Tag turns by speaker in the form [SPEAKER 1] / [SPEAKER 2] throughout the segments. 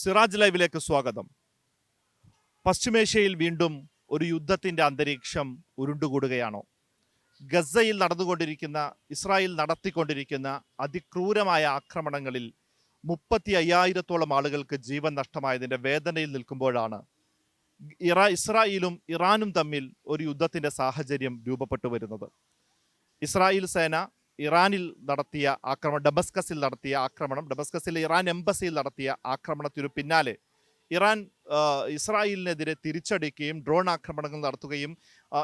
[SPEAKER 1] സിറാജ് ലൈവിലേക്ക് സ്വാഗതം. പശ്ചിമേഷ്യയിൽ വീണ്ടും ഒരു യുദ്ധത്തിന്റെ അന്തരീക്ഷം ഉരുണ്ടുകൂടുകയാണോ. ഗസയിൽ നടന്നുകൊണ്ടിരിക്കുന്ന ഇസ്രായേൽ നടത്തിക്കൊണ്ടിരിക്കുന്ന അതിക്രൂരമായ ആക്രമണങ്ങളിൽ മുപ്പത്തി അയ്യായിരത്തോളം ആളുകൾക്ക് ജീവൻ നഷ്ടമായതിന്റെ വേദനയിൽ നിൽക്കുമ്പോഴാണ് ഇറാ ഇസ്രായേലും ഇറാനും തമ്മിൽ ഒരു യുദ്ധത്തിന്റെ സാഹചര്യം രൂപപ്പെട്ടു വരുന്നത് ഇസ്രായേൽ സേന ഇറാനിൽ നടത്തിയ ആക്രമണം ഡബസ്കസിൽ നടത്തിയ ആക്രമണം ഡബസ്കസിലെ ഇറാൻ എംബസിയിൽ നടത്തിയ ആക്രമണത്തിനു പിന്നാലെ ഇറാൻ ഇസ്രായേലിനെതിരെ തിരിച്ചടിക്കുകയും ഡ്രോൺ ആക്രമണങ്ങൾ നടത്തുകയും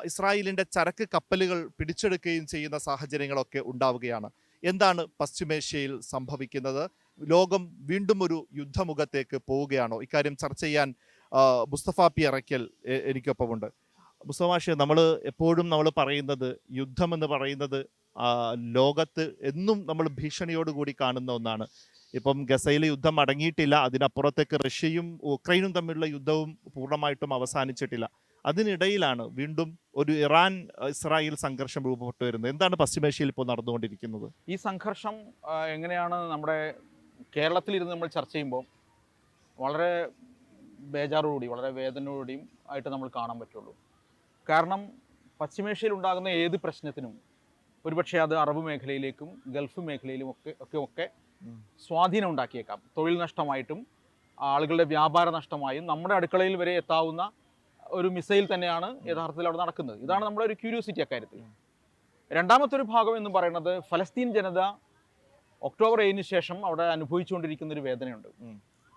[SPEAKER 1] ഇസ്രായേലിന്റെ ചരക്ക് കപ്പലുകൾ പിടിച്ചെടുക്കുകയും ചെയ്യുന്ന സാഹചര്യങ്ങളൊക്കെ ഉണ്ടാവുകയാണ്. എന്താണ് പശ്ചിമേഷ്യയിൽ സംഭവിക്കുന്നത്? ലോകം വീണ്ടും ഒരു യുദ്ധമുഖത്തേക്ക് പോവുകയാണോ? ഇക്കാര്യം ചർച്ച ചെയ്യാൻ മുസ്തഫ പി അറയ്ക്കൽ എനിക്കൊപ്പമുണ്ട്. മുസ്തഫ മാഷെ നമ്മൾ എപ്പോഴും നമ്മൾ പറയുന്നത് യുദ്ധം എന്ന് പറയുന്നത് ലോകത്ത് എന്നും നമ്മൾ ഭീഷണിയോടുകൂടി കാണുന്ന ഒന്നാണ്. ഇപ്പം ഗസയിലെ യുദ്ധം അടങ്ങിയിട്ടില്ല അതിനപ്പുറത്തേക്ക് റഷ്യയും ഉക്രൈനും തമ്മിലുള്ള യുദ്ധവും പൂർണമായിട്ടും അവസാനിച്ചിട്ടില്ല. അതിനിടയിലാണ് വീണ്ടും ഒരു ഇറാൻ ഇസ്രായേൽ സംഘർഷം രൂപപ്പെട്ടു വരുന്നത്. എന്താണ് പശ്ചിമേഷ്യയിൽ ഇപ്പോൾ നടന്നുകൊണ്ടിരിക്കുന്നത്?
[SPEAKER 2] ഈ സംഘർഷം എങ്ങനെയാണ് നമ്മുടെ കേരളത്തിലിരുന്ന് നമ്മൾ ചർച്ച ചെയ്യുമ്പോൾ വളരെ ബേജാറോടുകൂടി വളരെ വേദനയോടുകൂടിയും ആയിട്ട് നമ്മൾ കാണാൻ പറ്റുള്ളൂ. കാരണം പശ്ചിമേഷ്യയിൽ ഉണ്ടാകുന്ന ഏത് പ്രശ്നത്തിനും ഒരുപക്ഷെ അത് അറബ് മേഖലയിലേക്കും ഗൾഫ് മേഖലയിലും ഒക്കെ ഒക്കെ ഒക്കെ സ്വാധീനം ഉണ്ടാക്കിയേക്കാം. തൊഴിൽ നഷ്ടമായിട്ടും ആളുകളുടെ വ്യാപാര നഷ്ടമായും നമ്മുടെ അടുക്കളയിൽ വരെ എത്താവുന്ന ഒരു മിസൈൽ തന്നെയാണ് യഥാർത്ഥത്തിൽ അവിടെ നടക്കുന്നത്. ഇതാണ് നമ്മുടെ ഒരു ക്യൂരിയോസിറ്റി അക്കാര്യത്തിൽ. രണ്ടാമത്തെ ഒരു ഭാഗം എന്ന് പറയുന്നത് ഫലസ്തീൻ ജനത ഒക്ടോബർ ഏഴിന് ശേഷം അവിടെ അനുഭവിച്ചുകൊണ്ടിരിക്കുന്ന ഒരു വേദനയുണ്ട്.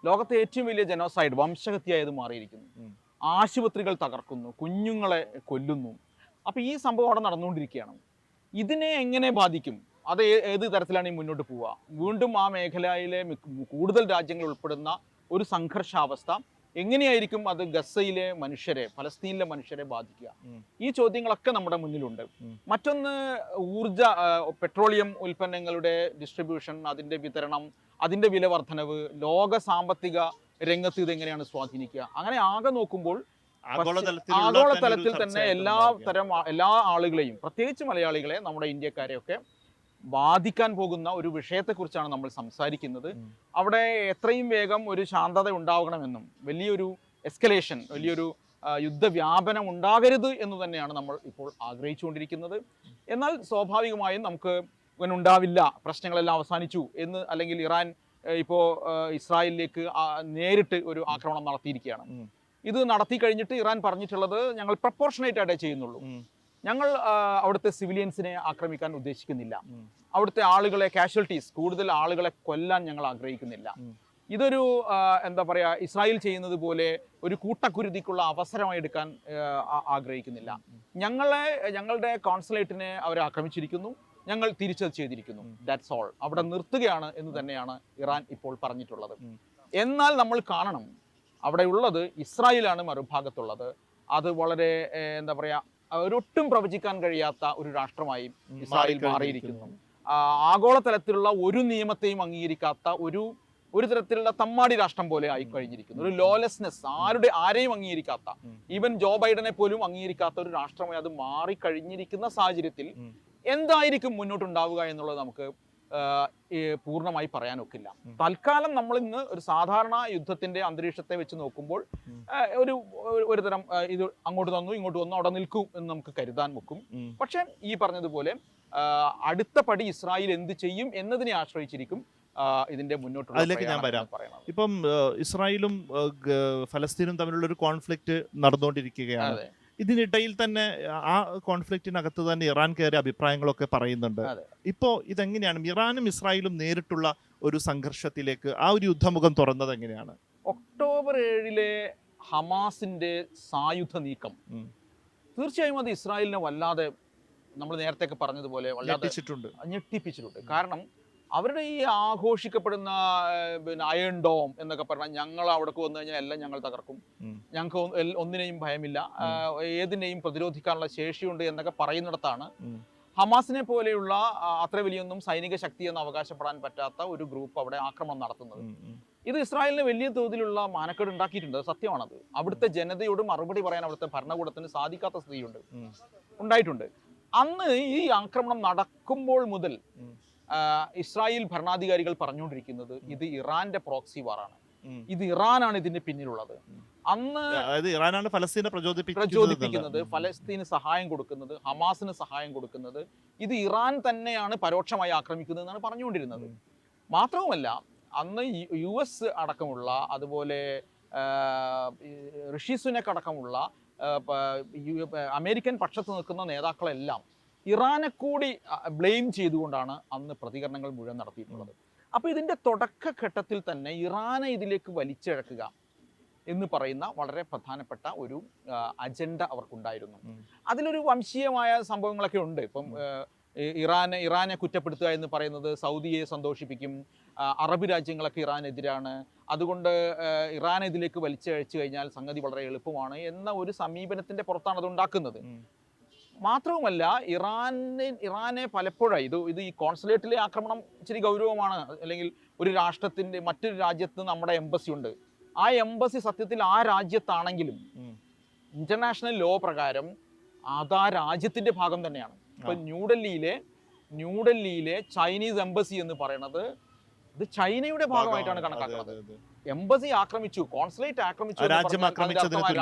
[SPEAKER 2] ലോകത്തെ ഏറ്റവും വലിയ ജനോസൈഡ് വംശഹത്യയായത് മാറിയിരിക്കുന്നു. ആശുപത്രികൾ തകർക്കുന്നു കുഞ്ഞുങ്ങളെ കൊല്ലുന്നു. അപ്പോൾ ഈ സംഭവം അവിടെ നടന്നുകൊണ്ടിരിക്കുകയാണ്. ഇതിനെ എങ്ങനെ ബാധിക്കും? അത് ഏത് തരത്തിലാണ് ഈ മുന്നോട്ട് പോവുക? വീണ്ടും ആ മേഖലയിലെ കൂടുതൽ രാജ്യങ്ങൾ ഉൾപ്പെടുന്ന ഒരു സംഘർഷാവസ്ഥ. എങ്ങനെയായിരിക്കും അത് ഗസയിലെ മനുഷ്യരെ ഫലസ്തീനിലെ മനുഷ്യരെ ബാധിക്കുക? ഈ ചോദ്യങ്ങളൊക്കെ നമ്മുടെ മുന്നിലുണ്ട്. മറ്റൊന്ന് ഊർജ പെട്രോളിയം ഉൽപ്പന്നങ്ങളുടെ ഡിസ്ട്രിബ്യൂഷൻ അതിന്റെ വിതരണം അതിന്റെ വില വർധനവ് ലോക സാമ്പത്തിക രംഗത്ത് ഇത് എങ്ങനെയാണ് സ്വാധീനിക്കുക? അങ്ങനെ ആകെ നോക്കുമ്പോൾ ആഗോളതലത്തിൽ
[SPEAKER 1] തന്നെ
[SPEAKER 2] എല്ലാ. തരം എല്ലാ ആളുകളെയും പ്രത്യേകിച്ച് മലയാളികളെ നമ്മുടെ ഇന്ത്യക്കാരെയൊക്കെ ബാധിക്കാൻ പോകുന്ന ഒരു വിഷയത്തെക്കുറിച്ചാണ് നമ്മൾ സംസാരിക്കുന്നത്. അവിടെ എത്രയും വേഗം ഒരു ശാന്തത ഉണ്ടാകണമെന്നും വലിയൊരു എസ്കലേഷൻ വലിയൊരു യുദ്ധ യുദ്ധവ്യാപനം ഉണ്ടാകരുത് എന്ന് തന്നെയാണ് നമ്മൾ ഇപ്പോൾ ആഗ്രഹിച്ചുകൊണ്ടിരിക്കുന്നത്. എന്നാൽ സ്വാഭാവികമായും നമുക്ക് ഇങ്ങനെ ഉണ്ടാവില്ല പ്രശ്നങ്ങളെല്ലാം അവസാനിച്ചു എന്ന് അല്ലെങ്കിൽ ഇറാൻ ഇപ്പോൾ ഇസ്രായേലിലേക്ക് നേരിട്ട് ഒരു ആക്രമണം നടത്തിയിരിക്കുകയാണ്. ഇത് നടത്തി കഴിഞ്ഞിട്ട് ഇറാൻ പറഞ്ഞിട്ടുള്ളത് ഞങ്ങൾ പ്രപ്പോർഷനേറ്റ് ആയിട്ടേ ചെയ്യുന്നുള്ളൂ. ഞങ്ങൾ അവിടുത്തെ സിവിലിയൻസിനെ ആക്രമിക്കാൻ ഉദ്ദേശിക്കുന്നില്ല. അവിടുത്തെ ആളുകളെ കാഷ്വൽറ്റീസ് കൂടുതൽ ആളുകളെ കൊല്ലാൻ ഞങ്ങൾ ആഗ്രഹിക്കുന്നില്ല. ഇതൊരു എന്താ പറയാ ഇസ്രായേൽ ചെയ്യുന്നത് പോലെ ഒരു കൂട്ടക്കുരുതിക്കുള്ള അവസരമായി എടുക്കാൻ ആഗ്രഹിക്കുന്നില്ല. ഞങ്ങളെ ഞങ്ങളുടെ കോൺസുലേറ്റിനെ അവർ ആക്രമിച്ചിരിക്കുന്നു. ഞങ്ങൾ തിരിച്ചത് ചെയ്തിരിക്കുന്നു. ദാറ്റ്സ് ഓൾ അവിടെ നിർത്തുകയാണ് എന്ന് തന്നെയാണ് ഇറാൻ ഇപ്പോൾ പറഞ്ഞിട്ടുള്ളത്. എന്നാൽ നമ്മൾ കാണണം. അവിടെ ഉള്ളത് ഇസ്രായേലാണ് മറുഭാഗത്തുള്ളത്. അത് വളരെ എന്താ പറയാ ഒരൊട്ടും പ്രവചിക്കാൻ കഴിയാത്ത ഒരു രാഷ്ട്രമായി ഇസ്രായേൽ മാറിയിരിക്കുന്നു. ആഗോളതലത്തിലുള്ള ഒരു നിയമത്തെയും അംഗീകരിക്കാത്ത ഒരു ഒരു തരത്തിലുള്ള തമ്മാടി രാഷ്ട്രം പോലെ ആയി കഴിഞ്ഞിരിക്കുന്നു ഒരു ലോലെസ്നെസ് ആരുടെ ആരെയും അംഗീകരിക്കാത്ത. ഈവൻ ജോ ബൈഡനെ പോലും അംഗീകരിക്കാത്ത ഒരു രാഷ്ട്രമായി അത് മാറിക്കഴിഞ്ഞിരിക്കുന്ന സാഹചര്യത്തിൽ. എന്തായിരിക്കും മുന്നോട്ടുണ്ടാവുക എന്നുള്ളത് നമുക്ക് പൂർണമായി പറയാനൊക്കില്ല. തൽക്കാലം നമ്മൾ ഇന്ന് ഒരു സാധാരണ യുദ്ധത്തിന്റെ അന്തരീക്ഷത്തെ വെച്ച് നോക്കുമ്പോൾ ഒരു ഒരു- തരം ഇത് അങ്ങോട്ട് തന്നു ഇങ്ങോട്ട് വന്നു അവിടെ നിൽക്കും എന്ന് നമുക്ക് കരുതാൻ വെക്കും പക്ഷെ ഈ പറഞ്ഞതുപോലെ അടുത്ത പടി ഇസ്രായേൽ എന്ത് ചെയ്യും എന്നതിനെ ആശ്രയിച്ചിരിക്കും ഇതിന്റെ മുന്നോട്ട്
[SPEAKER 1] അതിലേക്ക് ഞാൻ വരാം. ഇപ്പം ഇസ്രായേലും ഫലസ്തീനും തമ്മിലുള്ള ഒരു കോൺഫ്ലിക്റ്റ് നടന്നുകൊണ്ടിരിക്കുകയാണ്. ഇതിനിടയിൽ തന്നെ ആ കോൺഫ്ലിക്റ്റിനകത്ത് തന്നെ ഇറാൻ കയറിയ അഭിപ്രായങ്ങളൊക്കെ പറയുന്നുണ്ട്.
[SPEAKER 2] ഇപ്പോൾ
[SPEAKER 1] ഇപ്പോ ഇതെങ്ങനെയാണ്? ഇറാനും ഇസ്രായേലും നേരിട്ടുള്ള ഒരു സംഘർഷത്തിലേക്ക് ആ ഒരു യുദ്ധമുഖം തുറന്നത് എങ്ങനെയാണ്?
[SPEAKER 2] ഒക്ടോബർ ഏഴിലെ ഹമാസിന്റെ സായുധ നീക്കം. തീർച്ചയായും അത് ഇസ്രായേലിനെ വല്ലാതെ നമ്മൾ നേരത്തെ പറഞ്ഞതുപോലെ വല്ലാതെ ഞെട്ടിപ്പിച്ചിട്ടുണ്ട്. കാരണം അവരുടെ ഈ ആഘോഷിക്കപ്പെടുന്ന പിന്നെ അയൺ ഡോം എന്നൊക്കെ പറഞ്ഞാൽ ഞങ്ങൾ അവിടേക്ക് വന്നു കഴിഞ്ഞാൽ എല്ലാം ഞങ്ങൾ തകർക്കും. ഞങ്ങൾക്ക് ഒന്നിനെയും ഭയമില്ല. ഏതിനെയും പ്രതിരോധിക്കാനുള്ള ശേഷിയുണ്ട് എന്നൊക്കെ പറയുന്നിടത്താണ്. ഹമാസിനെ പോലെയുള്ള അത്ര വലിയൊന്നും സൈനിക ശക്തി എന്ന് അവകാശപ്പെടാൻ പറ്റാത്ത ഒരു ഗ്രൂപ്പ് അവിടെ ആക്രമണം നടത്തുന്നത്. ഇത് ഇസ്രായേലിന് വലിയ തോതിലുള്ള മാനക്കേട് ഉണ്ടാക്കിയിട്ടുണ്ട്. അത് സത്യമാണത്. അവിടുത്തെ ജനതയോട് മറുപടി പറയാൻ അവിടുത്തെ ഭരണകൂടത്തിന് സാധിക്കാത്ത സ്ഥിതിയുണ്ട്. ഉണ്ടായിട്ടുണ്ട്. അന്ന് ഈ ആക്രമണം നടക്കുമ്പോൾ മുതൽ ഇസ്രായേൽ ഭരണാധികാരികൾ പറഞ്ഞുകൊണ്ടിരിക്കുന്നത് ഇത് ഇറാന്റെ പ്രോക്സി വാറാണ്. ഇത് ഇറാനാണ് ഇതിന്റെ പിന്നിലുള്ളത്. അന്ന്
[SPEAKER 1] അതായത് ഇറാനാണ് ഫലസ്തീനെ പ്രചോദിപ്പിക്കുന്നത്
[SPEAKER 2] ഫലസ്തീന് സഹായം കൊടുക്കുന്നത് ഹമാസിന് സഹായം കൊടുക്കുന്നത് ഇത് ഇറാൻ തന്നെയാണ് പരോക്ഷമായി ആക്രമിക്കുന്നത് എന്നാണ് പറഞ്ഞുകൊണ്ടിരുന്നത്. മാത്രവുമല്ല അന്ന് യു- എസ് അടക്കമുള്ള അതുപോലെ ഋഷി സുനക് അടക്കമുള്ള അമേരിക്കൻ പക്ഷത്ത് നിൽക്കുന്ന നേതാക്കളെല്ലാം ഇറാനെ കൂടി ബ്ലെയിം ചെയ്തുകൊണ്ടാണ് അന്ന് പ്രതികരണങ്ങൾ മുഴുവൻ നടത്തിയിട്ടുള്ളത്. അപ്പോൾ ഇതിന്റെ തുടക്കഘട്ടത്തിൽ തന്നെ ഇറാനെ ഇതിലേക്ക് വലിച്ചിഴക്കുക എന്ന് പറയുന്ന വളരെ പ്രധാനപ്പെട്ട ഒരു അജണ്ട അവർക്കുണ്ടായിരുന്നു. അതിലൊരു വംശീയമായ സംഭവങ്ങളൊക്കെ ഉണ്ട്. ഇപ്പം ഇറാനെ ഇറാനെ കുറ്റപ്പെടുത്തുക എന്ന് പറയുന്നത് സൗദിയെ സന്തോഷിപ്പിക്കും. അറബ് രാജ്യങ്ങളൊക്കെ ഇറാനെതിരാണ്. അതുകൊണ്ട് ഇറാൻ ഇറാനെ ഇതിലേക്ക് വലിച്ചഴിച്ചു കഴിഞ്ഞാൽ സംഗതി വളരെ എളുപ്പമാണ് എന്ന ഒരു സമീപനത്തിന്റെ പുറത്താണ് അത് ഉണ്ടാക്കുന്നത്. മാത്രവുമല്ല ഇറാനെ ഇറാനെ പലപ്പോഴും ഇത് ഇത് ഈ കോൺസുലേറ്റിലെ ആക്രമണം ഇച്ചിരി ഗൗരവമാണ് അല്ലെങ്കിൽ ഒരു രാഷ്ട്രത്തിന്റെ മറ്റൊരു രാജ്യത്ത് നമ്മുടെ എംബസി ഉണ്ട് ആ എംബസി സത്യത്തിൽ ആ രാജ്യത്താണെങ്കിലും. ഇന്റർനാഷണൽ ലോ പ്രകാരം അത് ആ രാജ്യത്തിന്റെ ഭാഗം തന്നെയാണ് ഇപ്പൊ. ന്യൂഡൽഹിയിലെ ന്യൂഡൽഹിയിലെ ചൈനീസ് എംബസി എന്ന് പറയുന്നത് ഇത് ചൈനയുടെ ഭാഗമായിട്ടാണ് കണക്കാക്കുന്നത്. എംബസി ആക്രമിച്ചു കോൺസുലേറ്റ് ആക്രമിച്ചു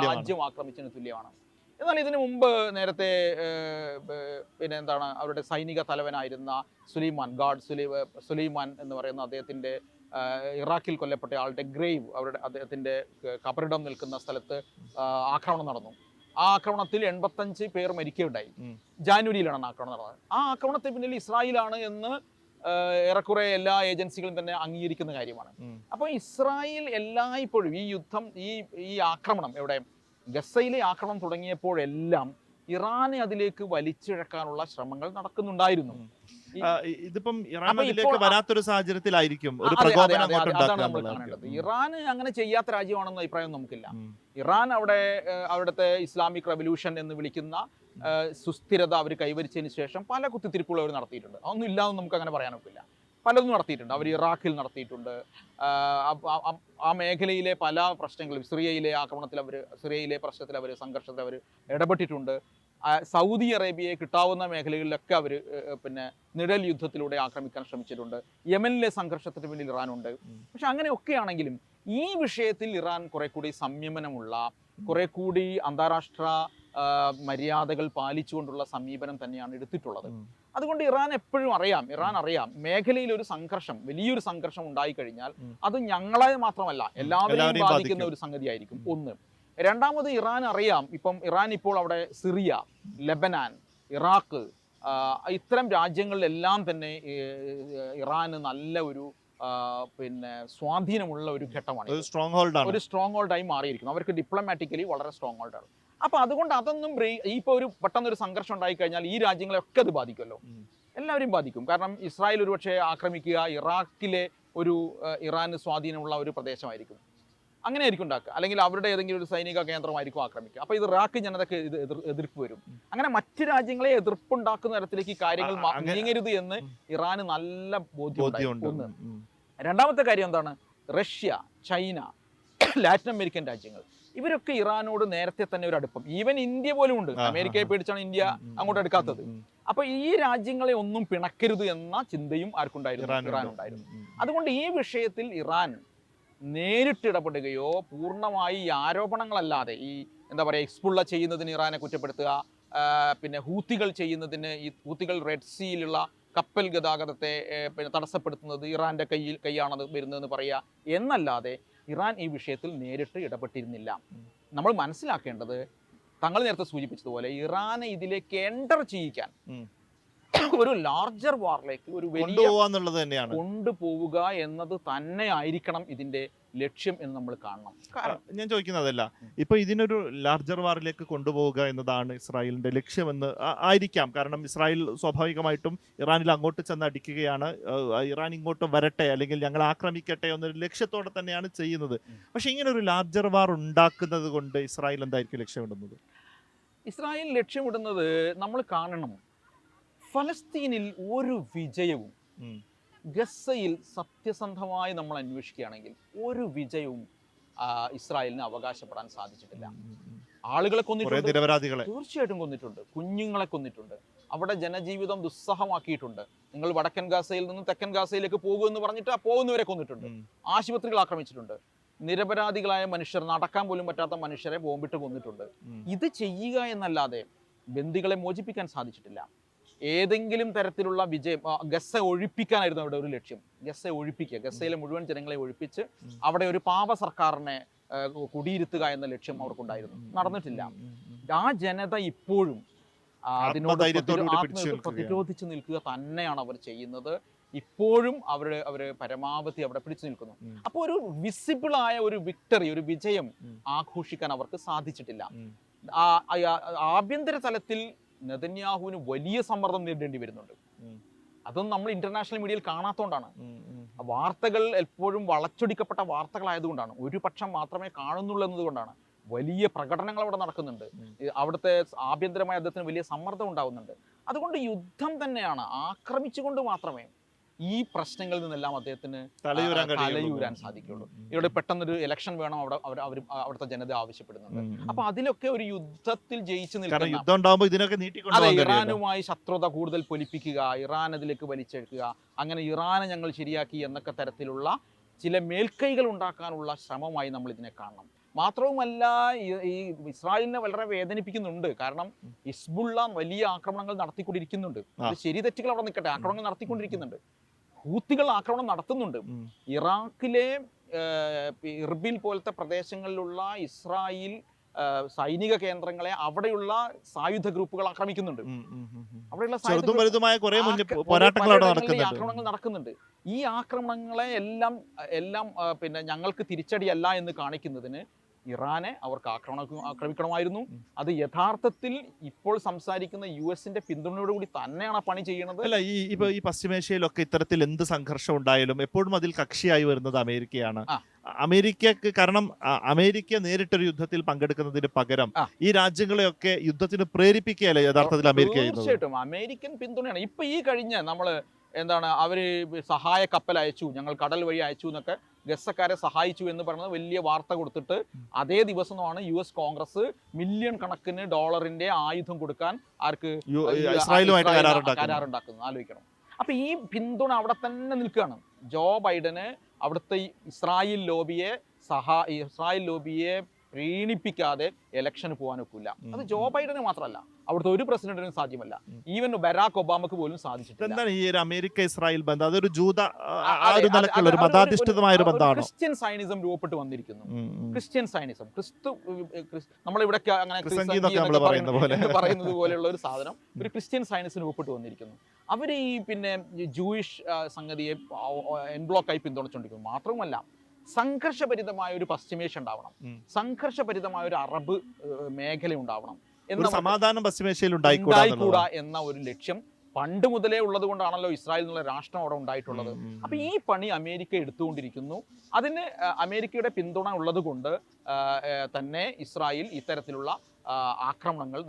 [SPEAKER 1] രാജ്യം ആക്രമിച്ചതിന് തുല്യമാണ്.
[SPEAKER 2] എന്നാൽ ഇതിനു മുമ്പ് നേരത്തെ പിന്നെ എന്താണ് അവരുടെ സൈനിക തലവനായിരുന്ന സുലൈമാൻ ഗാഡ് സുലൈ സുലൈമാൻ എന്ന് പറയുന്ന അദ്ദേഹത്തിന്റെ ഇറാഖിൽ കൊല്ലപ്പെട്ട ആളുടെ ഗ്രേവ് അവരുടെ അദ്ദേഹത്തിന്റെ കബറിടം നിൽക്കുന്ന സ്ഥലത്ത് ആക്രമണം നടന്നു ആ ആക്രമണത്തിൽ എൺപത്തഞ്ച് പേർ മരിക്കുകയുണ്ടായി. ജാനുവരിയിലാണ് ആക്രമണം നടന്നത് ആ ആക്രമണത്തിന് പിന്നിൽ ഇസ്രായേലാണ് എന്ന് ഏറെക്കുറെ എല്ലാ ഏജൻസികളും തന്നെ അംഗീകരിക്കുന്ന കാര്യമാണ്. അപ്പോൾ ഇസ്രായേൽ എല്ലായ്പ്പോഴും ഈ യുദ്ധം ഈ ഈ ആക്രമണം എവിടെ ഗസയിലെ ആക്രമണം തുടങ്ങിയപ്പോഴെല്ലാം ഇറാനെ അതിലേക്ക് വലിച്ചിഴക്കാനുള്ള ശ്രമങ്ങൾ നടക്കുന്നുണ്ടായിരുന്നു.
[SPEAKER 1] ഇതിപ്പം ഇറാൻ അതിലേക്ക് വരാത്തൊരു സാഹചര്യത്തിലായിരിക്കും. ഒരു പ്രകോപനം
[SPEAKER 2] ഇറാൻ അങ്ങനെ ചെയ്യാത്ത രാജ്യമാണെന്ന അഭിപ്രായം നമുക്കില്ല. ഇറാൻ അവിടെ അവിടുത്തെ ഇസ്ലാമിക് റവല്യൂഷൻ എന്ന് വിളിക്കുന്ന സുസ്ഥിരത അവർ കൈവരിച്ചതിന് ശേഷം പല കുത്തിത്തിരിപ്പുകൾ അവർ നടത്തിയിട്ടുണ്ട്. അതൊന്നും ഇല്ലാന്ന് നമുക്ക് അങ്ങനെ പറയാനൊക്കില്ല. പലതും നടത്തിയിട്ടുണ്ട്. അവർ ഇറാഖിൽ നടത്തിയിട്ടുണ്ട്. ആ- മേഖലയിലെ പല പ്രശ്നങ്ങളും സിറിയയിലെ ആക്രമണത്തിൽ അവർ സിറിയയിലെ പ്രശ്നത്തിൽ അവർ സംഘർഷത്തിൽ അവർ ഇടപെട്ടിട്ടുണ്ട്. സൗദി അറേബ്യയെ കിട്ടാവുന്ന മേഖലകളിലൊക്കെ അവർ പിന്നെ നിഴൽ യുദ്ധത്തിലൂടെ ആക്രമിക്കാൻ ശ്രമിച്ചിട്ടുണ്ട്. യമനിലെ സംഘർഷത്തിന് പിന്നിൽ ഇറാനുണ്ട്. പക്ഷെ അങ്ങനെയൊക്കെയാണെങ്കിലും ഈ വിഷയത്തിൽ ഇറാൻ കുറെ കൂടി സംയമനമുള്ള കുറെ കൂടി അന്താരാഷ്ട്ര മര്യാദകൾ പാലിച്ചുകൊണ്ടുള്ള സമീപനം തന്നെയാണ് എടുത്തിട്ടുള്ളത്. അതുകൊണ്ട് ഇറാൻ എപ്പോഴും അറിയാം ഇറാൻ അറിയാം മേഖലയിൽ ഒരു സംഘർഷം വലിയൊരു സംഘർഷം ഉണ്ടായി കഴിഞ്ഞാൽ അത് ഞങ്ങളെ മാത്രമല്ല എല്ലാവരെയും ബാധിക്കുന്ന ഒരു സംഗതിയായിരിക്കും. ഒന്ന് രണ്ടാമത് ഇറാൻ അറിയാം ഇപ്പം ഇറാൻ ഇപ്പോൾ അവിടെ സിറിയ ലെബനാൻ ഇറാഖ് ഇത്തരം രാജ്യങ്ങളിലെല്ലാം തന്നെ ഇറാന് നല്ല ഒരു പിന്നെ സ്വാധീനമുള്ള ഒരു ഘട്ടമാണ്
[SPEAKER 1] സ്ട്രോങ് ഹോൾഡ് ആണ്.
[SPEAKER 2] ഒരു സ്ട്രോങ് ഹോൾഡായി മാറിയിരിക്കുന്നു. അവർക്ക് ഡിപ്ലോമാറ്റിക്കലി വളരെ സ്ട്രോങ് ഹോൾഡാണ് അപ്പൊ അതുകൊണ്ട് അതൊന്നും ഇപ്പൊ ഇപ്പോൾ ഒരു പെട്ടെന്ന് ഒരു സംഘർഷം ഉണ്ടായി കഴിഞ്ഞാൽ ഈ രാജ്യങ്ങളെ ഒക്കെ അത് ബാധിക്കുമല്ലോ.
[SPEAKER 1] എല്ലാവരും
[SPEAKER 2] എല്ലാവരെയും ബാധിക്കും. കാരണം ഇസ്രായേൽ ഒരുപക്ഷെ ആക്രമിക്കുക ഇറാഖിലെ ഒരു ഇറാന് സ്വാധീനമുള്ള ഒരു പ്രദേശമായിരിക്കും. അങ്ങനെ ആയിരിക്കും ഉണ്ടാക്കുക. അല്ലെങ്കിൽ അവരുടെ ഏതെങ്കിലും ഒരു സൈനിക കേന്ദ്രമായിരിക്കും ആക്രമിക്കുക. അപ്പൊ ഇത് ഇറാഖ് ജനതയ്ക്ക് ഇത് എതിർപ്പ് വരും. അങ്ങനെ മറ്റു രാജ്യങ്ങളെ എതിർപ്പുണ്ടാക്കുന്ന തരത്തിലേക്ക് ഈ കാര്യങ്ങൾ നീങ്ങരുത് എന്ന് ഇറാന് നല്ല ബോധ്യം ഒന്ന്. രണ്ടാമത്തെ കാര്യം എന്താണ്? റഷ്യ ചൈന ലാറ്റിൻ അമേരിക്കൻ രാജ്യങ്ങൾ. ഇവരൊക്കെ ഇറാനോട് നേരത്തെ തന്നെ ഒരു അടുപ്പം. ഈവൻ ഇന്ത്യ പോലും ഉണ്ട്. അമേരിക്കയെ പേടിച്ചാണ് ഇന്ത്യ അങ്ങോട്ട് എടുക്കാത്തത്. അപ്പൊ ഈ രാജ്യങ്ങളെ ഒന്നും പിണക്കരുത് എന്ന ചിന്തയും ആർക്കുണ്ടായിരുന്നു?
[SPEAKER 1] ഇറാനുണ്ടായിരുന്നു.
[SPEAKER 2] അതുകൊണ്ട് ഈ വിഷയത്തിൽ ഇറാൻ നേരിട്ട് ഇടപെടുകയോ പൂർണമായി ആരോപണങ്ങളല്ലാതെ ഈ എന്താ പറയുക എക്സ്പുള്ള ചെയ്യുന്നതിന് ഇറാനെ കുറ്റപ്പെടുത്തുക പിന്നെ ഹൂത്തികൾ ചെയ്യുന്നതിന് ഈ ഹൂത്തികൾ റെഡ് സീയിലുള്ള കപ്പൽ ഗതാഗതത്തെ പിന്നെ തടസ്സപ്പെടുത്തുന്നത് ഇറാന്റെ കയ്യിൽ കൈയാണത് വരുന്നതെന്ന് പറയുക എന്നല്ലാതെ ഇറാൻ ഈ വിഷയത്തിൽ നേരിട്ട് ഇടപെട്ടിരുന്നില്ല നമ്മൾ മനസ്സിലാക്കേണ്ടത് തങ്ങൾ നേരത്തെ സൂചിപ്പിച്ചതുപോലെ ഇറാനെ ഇതിലേക്ക് എന്റർ ചെയ്യിക്കാൻ. ഒരു ലാർജർ വാറിലേക്ക് ഒരു വലിയ
[SPEAKER 1] തന്നെയാണ്.
[SPEAKER 2] കൊണ്ടുപോവുക എന്നത് തന്നെ ആയിരിക്കണം ഇതിന്റെ ലക്ഷ്യം എന്ന് നമ്മൾ കാണണം.
[SPEAKER 1] ഞാൻ ചോദിക്കുന്നതല്ല ഇപ്പൊ ഇതിനൊരു ലാർജർ വാറിലേക്ക് കൊണ്ടുപോവുക എന്നതാണ് ഇസ്രായേലിന്റെ ലക്ഷ്യമെന്ന് ആയിരിക്കാം. കാരണം ഇസ്രായേൽ സ്വാഭാവികമായിട്ടും ഇറാനിൽ അങ്ങോട്ട് ചെന്ന് അടിക്കുകയാണ്. ഇറാൻ ഇങ്ങോട്ട് വരട്ടെ അല്ലെങ്കിൽ ഞങ്ങൾ ആക്രമിക്കട്ടെ എന്നൊരു ലക്ഷ്യത്തോടെ തന്നെയാണ് ചെയ്യുന്നത്. പക്ഷെ ഇങ്ങനെ ഒരു ലാർജർ വാർ ഉണ്ടാക്കുന്നത് കൊണ്ട് ഇസ്രായേൽ എന്തായിരിക്കും ലക്ഷ്യമിടുന്നത്?
[SPEAKER 2] ഇസ്രായേൽ ലക്ഷ്യമിടുന്നത് നമ്മൾ കാണണം. ഫലസ്തീനിൽ ഒരു വിജയവും. ഗസയിൽ സത്യസന്ധമായി നമ്മൾ അന്വേഷിക്കുകയാണെങ്കിൽ ഒരു വിജയവും ഇസ്രായേലിന് അവകാശപ്പെടാൻ സാധിച്ചിട്ടില്ല. ആളുകളെ കൊന്നിട്ടുണ്ട്. തീർച്ചയായിട്ടും കൊന്നിട്ടുണ്ട്. കുഞ്ഞുങ്ങളെ കൊന്നിട്ടുണ്ട്. അവിടെ ജനജീവിതം ദുസ്സഹമാക്കിയിട്ടുണ്ട്. നിങ്ങൾ വടക്കൻ ഗാസയിൽ നിന്ന് തെക്കൻ ഗാസയിലേക്ക് പോകുമെന്ന് പറഞ്ഞിട്ട് ആ പോകുന്നവരെ കൊന്നിട്ടുണ്ട്. ആശുപത്രികൾ ആക്രമിച്ചിട്ടുണ്ട്. നിരപരാധികളായ മനുഷ്യർ നടക്കാൻ പോലും പറ്റാത്ത മനുഷ്യരെ ബോംബിട്ട് കൊന്നിട്ടുണ്ട്. ഇത് ചെയ്യുക എന്നല്ലാതെ ബന്ദികളെ മോചിപ്പിക്കാൻ സാധിച്ചിട്ടില്ല. ഏതെങ്കിലും തരത്തിലുള്ള വിജയം ഗസ ഒഴിപ്പിക്കാനായിരുന്നു അവിടെ ഒരു ലക്ഷ്യം. ഗസ ഒഴിപ്പിക്കുക ഗസയിലെ മുഴുവൻ ജനങ്ങളെ ഒഴിപ്പിച്ച് അവിടെ ഒരു പാവ സർക്കാരിനെ കുടിയിരുത്തുക എന്ന ലക്ഷ്യം അവർക്കുണ്ടായിരുന്നു. നടന്നിട്ടില്ല. ആ ജനത ഇപ്പോഴും അതിനോട്. പ്രതിരോധിച്ച് നിൽക്കുക തന്നെയാണ് അവർ ചെയ്യുന്നത്. ഇപ്പോഴും അവർ അവർ പരമാവധി അവിടെ പിടിച്ചു നിൽക്കുന്നു. അപ്പോൾ ഒരു വിസിബിൾ ആയ ഒരു വിക്ടറി ഒരു വിജയം ആഘോഷിക്കാൻ അവർക്ക് സാധിച്ചിട്ടില്ല. ആഭ്യന്തര തലത്തിൽ നെതന്യാഹുവിന് വലിയ സമ്മർദ്ദം നേരിടേണ്ടി വരുന്നുണ്ട്.
[SPEAKER 1] അതും
[SPEAKER 2] അതൊന്നും നമ്മൾ ഇന്റർനാഷണൽ മീഡിയയിൽ കാണാത്തതുകൊണ്ടാണ്. വാർത്തകൾ എപ്പോഴും വളച്ചൊടിക്കപ്പെട്ട വാർത്തകളായതുകൊണ്ടാണ്. ഒരു പക്ഷം മാത്രമേ കാണുന്നുള്ളൂ എന്നതുകൊണ്ടാണ്. വലിയ പ്രകടനങ്ങൾ അവിടെ നടക്കുന്നുണ്ട്. അവിടുത്തെ ആഭ്യന്തരമായ അദ്ദേഹത്തിന് വലിയ സമ്മർദ്ദം ഉണ്ടാകുന്നുണ്ട് അതുകൊണ്ട് യുദ്ധം തന്നെയാണ് ആക്രമിച്ചുകൊണ്ട് മാത്രമേ ഈ പ്രശ്നങ്ങളിൽ നിന്നെല്ലാം അദ്ദേഹത്തിന്
[SPEAKER 1] തലയൂരാൻ
[SPEAKER 2] സാധിക്കുള്ളൂ. ഇവിടെ പെട്ടെന്നൊരു ഇലക്ഷൻ വേണം അവിടെ അവർ അവർ അവിടുത്തെ ജനത ആവശ്യപ്പെടുന്നുണ്ട്. അപ്പൊ അതിലൊക്കെ ഒരു യുദ്ധത്തിൽ ജയിച്ചു നിൽക്കുന്ന
[SPEAKER 1] ഇതിനൊക്കെ
[SPEAKER 2] അതെ. ഇറാനുമായി ശത്രുത കൂടുതൽ പൊലിപ്പിക്കുക ഇറാൻ അതിലേക്ക് വലിച്ചെടുക്കുക അങ്ങനെ ഇറാനെ ഞങ്ങൾ ശരിയാക്കി എന്നൊക്കെ തരത്തിലുള്ള ചില മേൽക്കൈകൾ ഉണ്ടാക്കാനുള്ള ശ്രമമായി നമ്മൾ ഇതിനെ കാണണം മാത്രവുമല്ല ഈ- ഇസ്രായേലിനെ വളരെ വേദനിപ്പിക്കുന്നുണ്ട്. കാരണം ഇസ്ബുള്ള വലിയ ആക്രമണങ്ങൾ നടത്തിക്കൊണ്ടിരിക്കുന്നുണ്ട്. ശരി തെറ്റുകൾ അവിടെ നിൽക്കട്ടെ. ആക്രമണങ്ങൾ നടത്തിക്കൊണ്ടിരിക്കുന്നുണ്ട്. ഹൂത്തികൾ ആക്രമണം നടത്തുന്നുണ്ട്. ഇറാഖിലെ ഇർബിൽ പോലത്തെ പ്രദേശങ്ങളിലുള്ള ഇസ്രായേൽ സൈനിക കേന്ദ്രങ്ങളെ അവിടെയുള്ള സായുധ ഗ്രൂപ്പുകൾ ആക്രമിക്കുന്നുണ്ട്. അവിടെയുള്ള ആക്രമണങ്ങൾ നടക്കുന്നുണ്ട്. ഈ ആക്രമണങ്ങളെ എല്ലാം എല്ലാം പിന്നെ ഞങ്ങൾക്ക് തിരിച്ചടിയല്ല എന്ന് കാണിക്കുന്നതിന് ഇറാനെ അവർക്ക് ആക്രമണ ആക്രമിക്കണമായിരുന്നു. അത് യഥാർത്ഥത്തിൽ ഇപ്പോൾ സംസാരിക്കുന്ന യു എസിന്റെ പിന്തുണയോടുകൂടി തന്നെയാണ് പണി ചെയ്യുന്നത്.
[SPEAKER 1] അല്ല ഈ ഇപ്പൊ ഈ പശ്ചിമേഷ്യയിലൊക്കെ ഇത്തരത്തിൽ എന്ത് സംഘർഷം ഉണ്ടായാലും എപ്പോഴും അതിൽ കക്ഷിയായി വരുന്നത് അമേരിക്കയാണ്. അമേരിക്കക്ക് കാരണം അമേരിക്ക നേരിട്ടൊരു യുദ്ധത്തിൽ പങ്കെടുക്കുന്നതിന് പകരം. ഈ രാജ്യങ്ങളെയൊക്കെ യുദ്ധത്തിന് പ്രേരിപ്പിക്കുകയല്ലേ യഥാർത്ഥത്തിൽ അമേരിക്ക
[SPEAKER 2] തീർച്ചയായിട്ടും. അമേരിക്കൻ പിന്തുണയാണ്. ഇപ്പൊ ഈ കഴിഞ്ഞ നമ്മൾ എന്താണ് അവർ സഹായ കപ്പൽ അയച്ചു ഞങ്ങൾ കടൽ വഴി അയച്ചു എന്നൊക്കെ ഗസക്കാരെ സഹായിച്ചു എന്ന് പറയുന്നത് വലിയ വാർത്ത കൊടുത്തിട്ട് അതേ ദിവസമാണ് യു എസ് കോൺഗ്രസ് മില്യൺ കണക്കിന് ഡോളറിന്റെ ആയുധം കൊടുക്കാൻ ആർക്ക്
[SPEAKER 1] ഇസ്രായേലുമായിട്ട്
[SPEAKER 2] കരാറുണ്ടാക്കുന്നത് ആലോചിക്കണം. അപ്പൊ ഈ പിന്തുണ അവിടെ തന്നെ നിൽക്കുകയാണ്. ജോ ബൈഡന് അവിടുത്തെ ഇസ്രായേൽ ലോബിയെ സഹാ ഇസ്രായേൽ ലോബിയെ പ്രീണിപ്പിക്കാതെ ഇലക്ഷന് പോകാൻ ഒക്കില്ല അത് ജോ ബൈഡന് മാത്രമല്ല അവിടുത്തെ ഒരു പ്രസിഡന്റിനും സാധ്യമല്ല. ഈവൻ ബരാക് ഒബാമക്ക് പോലും സാധിച്ചിട്ടില്ല.
[SPEAKER 1] എന്താണ് ഈ ഒരു അമേരിക്ക ഇസ്രായേൽ ബന്ധം? അതൊരു ജൂത ഒരു നിലക്കുള്ള ഒരു മതാധിഷ്ഠിതമായ ഒരു ബന്ധമാണ്?
[SPEAKER 2] ക്രിസ്ത്യൻ സൈനിസം രൂപപ്പെട്ട് വന്നിരിക്കുന്നു. ക്രിസ്ത്യൻ സൈനിസം ക്രിസ്തു ക്രിസ്- നമ്മളിവിടെ അങ്ങനെ. പറയുന്നത് പോലെയുള്ള ഒരു സാധനം ഒരു ക്രിസ്ത്യൻ സൈനിസം രൂപപ്പെട്ട് വന്നിരിക്കുന്നു. അവർ ഈ പിന്നെ ജൂയിഷ് സംഗതിയെ എൻബ്ലോക്കായി പിന്തുണച്ചുകൊണ്ടിരിക്കുന്നു മാത്രവുമല്ല സംഘർഷഭരിതമായ ഒരു പശ്ചിമേഷ്യ ഉണ്ടാവണം. സംഘർഷഭരിതമായ ഒരു അറബ് മേഖല ഉണ്ടാവണം എന്ന
[SPEAKER 1] സമാധാനം പശ്ചിമേഷ്യയിൽ ഉണ്ടായിക്കൂടാ
[SPEAKER 2] എന്ന ഒരു ലക്ഷ്യം പണ്ട് മുതലേ ഉള്ളത് കൊണ്ടാണല്ലോ ഇസ്രായേൽ എന്നുള്ള രാഷ്ട്രം അവിടെ ഉണ്ടായിട്ടുള്ളത്. അപ്പൊ ഈ പണി അമേരിക്ക എടുത്തുകൊണ്ടിരിക്കുന്നു. അതിന് അമേരിക്കയുടെ പിന്തുണ ഉള്ളത് കൊണ്ട് തന്നെ ഇസ്രായേൽ ഇത്തരത്തിലുള്ള ആക്രമണങ്ങൾ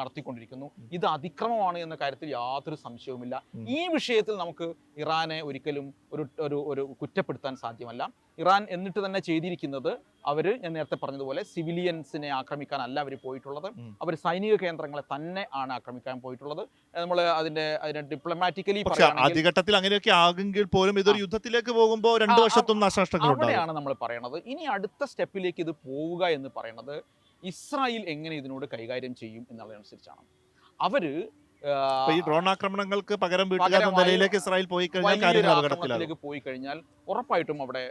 [SPEAKER 2] നടത്തിക്കൊണ്ടിരിക്കുന്നു. ഇത് അതിക്രമമാണ് എന്ന കാര്യത്തിൽ യാതൊരു സംശയവുമില്ല. ഈ വിഷയത്തിൽ നമുക്ക് ഇറാനെ ഒരിക്കലും ഒരു ഒരു ഒരു കുറ്റപ്പെടുത്താൻ സാധ്യമല്ല. ഇറാൻ എന്നിട്ട് തന്നെ ചെയ്തിരിക്കുന്നത് അവർ ഞാൻ നേരത്തെ പറഞ്ഞതുപോലെ സിവിലിയൻസിനെ ആക്രമിക്കാനല്ല അവർ പോയിട്ടുള്ളത്. അവർ സൈനിക കേന്ദ്രങ്ങളെ തന്നെ ആണ് ആക്രമിക്കാൻ പോയിട്ടുള്ളത്. നമ്മൾ അതിന്റെ അതിനെ ഡിപ്ലോമാറ്റിക്കലി
[SPEAKER 1] ആദ്യഘട്ടത്തിൽ അങ്ങനെയൊക്കെ ആകുമെങ്കിൽ പോലും ഇതൊരു യുദ്ധത്തിലേക്ക് പോകുമ്പോൾ രണ്ട്
[SPEAKER 2] വർഷത്തും
[SPEAKER 1] നാശനഷ്ടങ്ങളാണ് നാശനഷ്ടങ്ങൾ ഉണ്ടാകും
[SPEAKER 2] അവിടെയാണ് നമ്മൾ പറയണത്. ഇനി അടുത്ത സ്റ്റെപ്പിലേക്ക് ഇത് പോവുക എന്ന് പറയുന്നത് ഇസ്രായേൽ എങ്ങനെ ഇതിനോട് കൈകാര്യം ചെയ്യും എന്നുള്ളതനുസരിച്ചാണ്
[SPEAKER 1] അപ്പൊ ഈ ഡ്രോൺ ആക്രമണങ്ങൾക്ക് പകരം നിലയിലേക്ക് ഇസ്രായേൽ പോയി കഴിഞ്ഞാൽ കാര്യങ്ങൾ
[SPEAKER 2] പോയി കഴിഞ്ഞാൽ ഉറപ്പായിട്ടും അവിടെ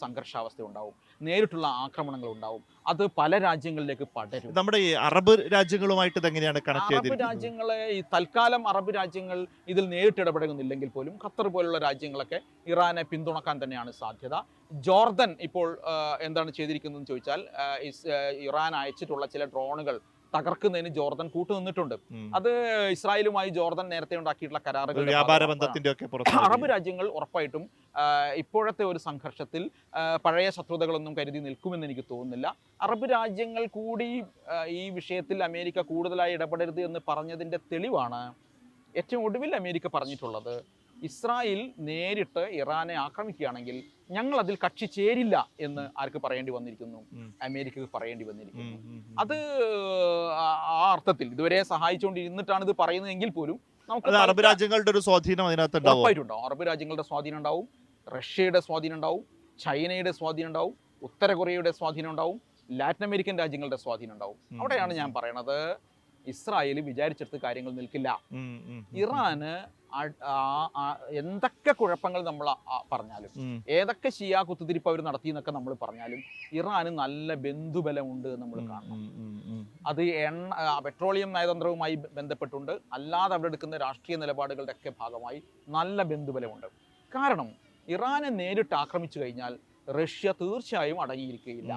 [SPEAKER 2] സംഘർഷാവസ്ഥ ഉണ്ടാവും. നേരിട്ടുള്ള ആക്രമണങ്ങൾ ഉണ്ടാവും. അത് പല രാജ്യങ്ങളിലേക്ക് പടരും.
[SPEAKER 1] നമ്മുടെ ഈ അറബ് രാജ്യങ്ങളുമായിട്ട് ഇത് എങ്ങനെയാണ് കണക്ട്
[SPEAKER 2] അറബ് രാജ്യങ്ങളെ ഈ തൽക്കാലം അറബ് രാജ്യങ്ങൾ ഇതിൽ നേരിട്ട് ഇടപെടുന്നില്ലെങ്കിൽ പോലും ഖത്തർ പോലുള്ള രാജ്യങ്ങളൊക്കെ ഇറാനെ പിന്തുണക്കാൻ തന്നെയാണ് സാധ്യത. ജോർദൻ ഇപ്പോൾ എന്താണ് ചെയ്തിരിക്കുന്നതെന്ന് ചോദിച്ചാൽ ഇറാൻ അയച്ചിട്ടുള്ള ചില ഡ്രോണുകൾ തകർക്കുന്നതിന് ജോർദൻ കൂട്ടുനിന്നിട്ടുണ്ട്. അത് ഇസ്രായേലുമായി ജോർദൻ നേരത്തെ ഉണ്ടാക്കിയിട്ടുള്ള കരാറുകൾ
[SPEAKER 1] വ്യാപാര ബന്ധത്തിന്റെ ഒക്കെ
[SPEAKER 2] അറബ് രാജ്യങ്ങൾ ഉറപ്പായിട്ടും ഇപ്പോഴത്തെ ഒരു സംഘർഷത്തിൽ പഴയ ശത്രുതകളൊന്നും കരുതി നിൽക്കുമെന്ന് എനിക്ക് തോന്നുന്നില്ല. അറബ് രാജ്യങ്ങൾ കൂടി ഈ വിഷയത്തിൽ അമേരിക്ക കൂടുതലായി ഇടപെടരുത് എന്ന് പറഞ്ഞതിന്റെ തെളിവാണ് ഏറ്റവും ഒടുവിൽ അമേരിക്ക പറഞ്ഞിട്ടുള്ളത്. ഇസ്രായേൽ നേരിട്ട് ഇറാനെ ആക്രമിക്കുകയാണെങ്കിൽ ഞങ്ങൾ അതിൽ കക്ഷി ചേരില്ല എന്ന് ആർക്ക് പറയേണ്ടി വന്നിരിക്കുന്നു? അമേരിക്കക്ക് പറയേണ്ടി വന്നിരിക്കുന്നു. അത് ആ- അർത്ഥത്തിൽ ഇതുവരെ സഹായിച്ചുകൊണ്ടിരുന്നിട്ടാണ് ഇത് പറയുന്നതെങ്കിൽ പോലും നമുക്ക്
[SPEAKER 1] അറബ് രാജ്യങ്ങളുടെ ഒരു സ്വാധീനം അതിനകത്ത്
[SPEAKER 2] ഉറപ്പായിട്ടുണ്ടാവും അറബ് രാജ്യങ്ങളുടെ സ്വാധീനം ഉണ്ടാവും റഷ്യയുടെ സ്വാധീനം ഉണ്ടാവും ചൈനയുടെ സ്വാധീനം ഉണ്ടാവും ഉത്തര കൊറിയയുടെ സ്വാധീനം ഉണ്ടാവും ലാറ്റിൻ അമേരിക്കൻ രാജ്യങ്ങളുടെ സ്വാധീനം ഉണ്ടാവും. അവിടെയാണ് ഞാൻ പറയണത്. ഇസ്രായേൽ വിചാരിച്ചെടുത്ത് കാര്യങ്ങൾ നിൽക്കില്ല. ഇറാന് എന്തൊക്കെ കുഴപ്പങ്ങൾ നമ്മൾ പറഞ്ഞാലും ഏതൊക്കെ ഷിയ കുത്തുതിരിപ്പ് അവർ നടത്തി എന്നൊക്കെ നമ്മൾ പറഞ്ഞാലും ഇറാന് നല്ല ബന്ധുബലമുണ്ട് നമ്മൾ കാണണം. അത് എണ്ണ പെട്രോളിയം നയതന്ത്രവുമായി ബന്ധപ്പെട്ടുണ്ട്. അല്ലാതെ അവിടെ എടുക്കുന്ന രാഷ്ട്രീയ നിലപാടുകളുടെ ഒക്കെ ഭാഗമായി നല്ല ബന്ധുബലമുണ്ട്. കാരണം ഇറാനെ നേരിട്ട് ആക്രമിച്ചു കഴിഞ്ഞാൽ റഷ്യ തീർച്ചയായും അടങ്ങിയിരിക്കുകയില്ല.